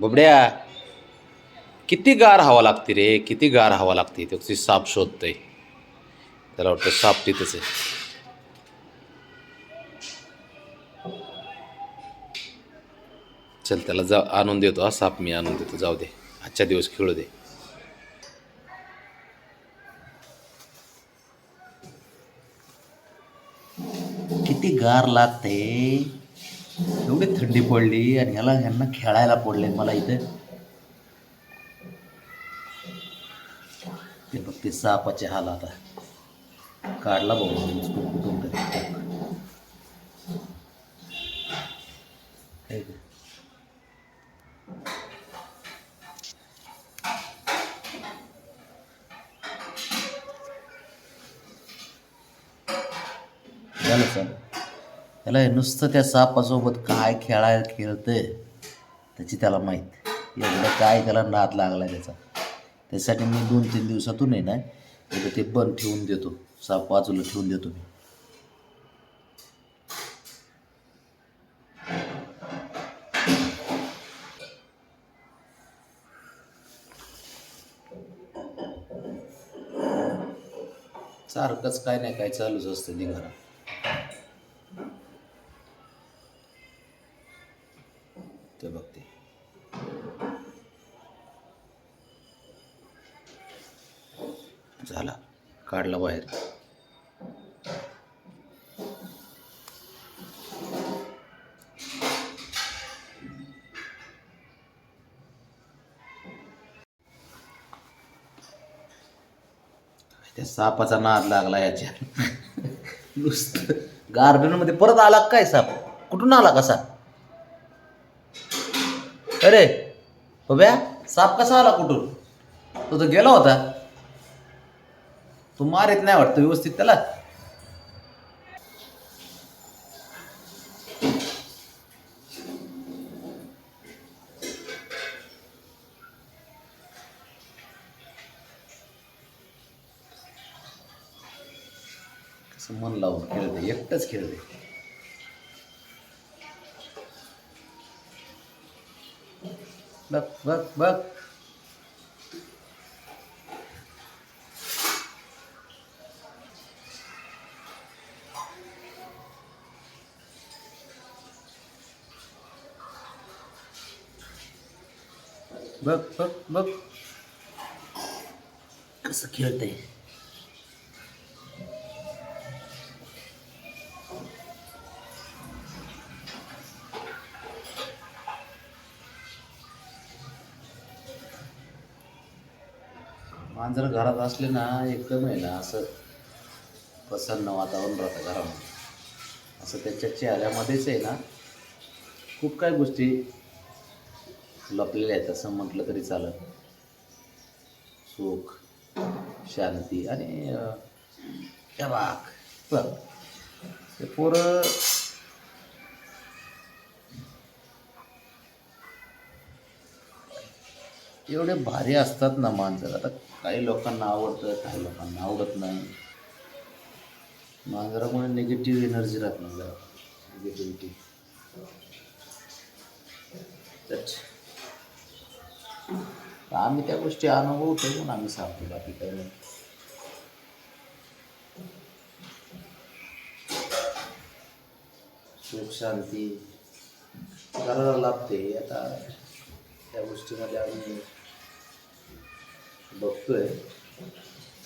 बुबड्या किती गार हवा लागते रे किती गार हवा लागते त्याची साप शोधतंय. त्याला वाटतं साप तिथंच आहे. चल त्याला जा आणून देतो हा साप मी आणून देतो. जाऊ दे. आजच्या दिवस खेळू दे. किती गार लागते एवढी थंडी पडली आणि ह्याला ह्यांना खेळायला पडले मला इथं. ते बघ ते सापाचे हाल आता. काढला बघू कुठून काय झालं सर? त्याला हे नुसतं त्या सापासोबत काय खेळायला खेळतं त्याची त्याला माहीत. एवढं काय त्याला नाद लागला त्याचा. त्यासाठी मी दोन तीन दिवसातून आहे ना एकदा ते बंद ठेवून देतो. साप बाजूला ठेवून देतो मी. सारखंच काय नाही काय चालूच असतं धिंगाणा ते बघते. झाला. काढला बाहेर. त्या सापाचा नाद लागला याच्या. नुसतं. गार्डनमध्ये परत आला काय साप? कुठून आला कसा अरे बब्या साप कसा आला कुठून? तो तो गेला होता. तो मारित नाही वाटतं व्यवस्थित त्याला. मन लावून खेळते एकटंच खेळते बघ बघ बघ बघ बघ बघ कसं खेळतंय मांजर घरात असले ना एकदम आहे ना असं प्रसन्न वातावरण राहतं घरामध्ये. असं त्याच्या चेहऱ्यामध्येच आहे ना खूप काही गोष्टी लपलेल्या आहेत असं म्हटलं तरी चालत सुख शांती आणि त्या बाग बघ ते पोरं एवढे भारी असतात ना मांजर. आता काही लोकांना आवडतं काही लोकांना आवडत नाही. मांजरामुळे निगेटिव्ह एनर्जी राहत नाही जरा. निगेटिव्हिटी आम्ही त्या गोष्टी अनुभव ठेवून आम्ही सांगतो बाकी काही नाही. सुख शांती करायला लाभते आता त्या गोष्टीमध्ये आम्ही बघतोय.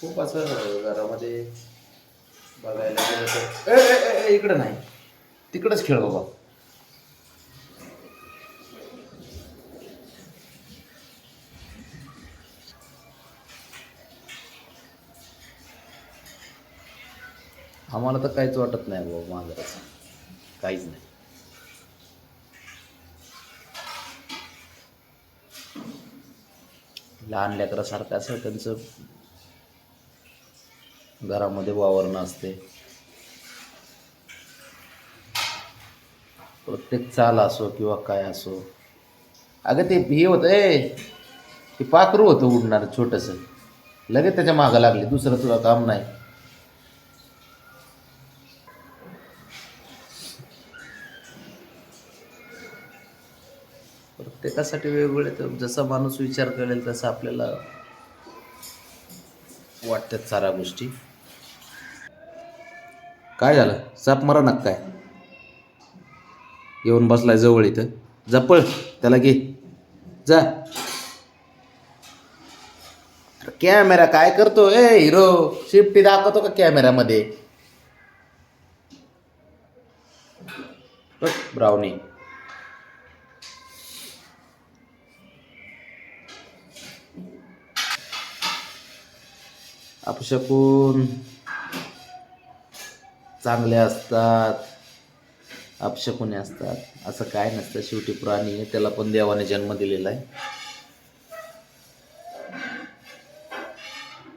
खूप असं घरामध्ये बघायला गेलं तर ए, ए, ए, इकडं नाही. तिकडंच खेळ बाबा. आम्हाला तर काहीच वाटत नाही बाबा मांजराचं. काहीच नाही. लहान लेकरासारखं असं त्यांचं घरामध्ये वावरणं असते. प्रत्येक चाल असो किंवा काय असो. अगं ते हे होतं ए ते पाखरू होतं उडणार छोटंसं. लगेच त्याच्या मागं लागले दुसरं तुला काम नाही. प्रत्येकासाठी वेगवेगळे जसा माणूस विचार करेल तसं आपल्याला वाटतात साऱ्या गोष्टी. काय झालं? साप मरा नका काय? येऊन बसलाय जवळ इथं. जपळ त्याला घे. जा. कॅमेरा काय करतो ए हिरो शिफ्टी दाखवतो का कॅमेरामध्ये बघ, अपशकून चांगले असतात अपशकुने असतात असं काय नसतं. शेवटी प्राणी आहे त्याला पण देवाने जन्म दिलेला आहे.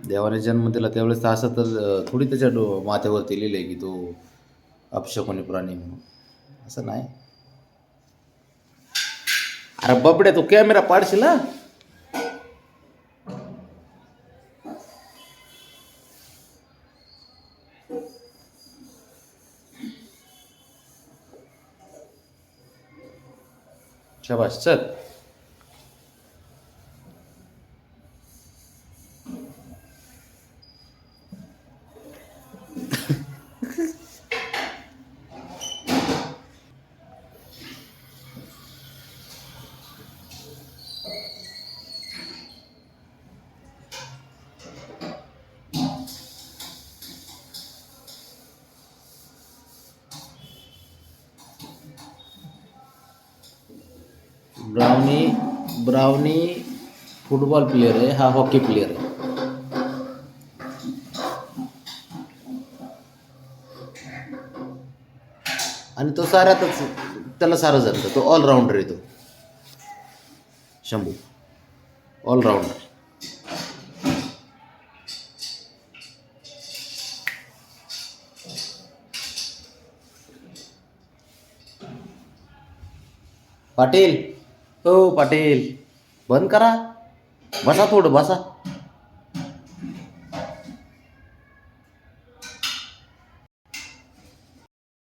देवाने जन्म दिला त्यावेळेस असं तर थोडी त्याच्या डो माथ्यावरती लिहिलं आहे की तो अपशकुनी प्राणी म्हणून. असं नाही. अरे बबड्या तो कॅमेरा पाडशील हा शाबाश brownie brownie brownie football player आहे हा हॉकी प्लेअर आहे. आणि तो साऱ्यातच त्याला सारं जमतं. तो ऑलराऊंडर आहे तो. शंभू. ऑलराऊंडर पाटील! हो पाटील बंद करा. बसा थोडं बसा.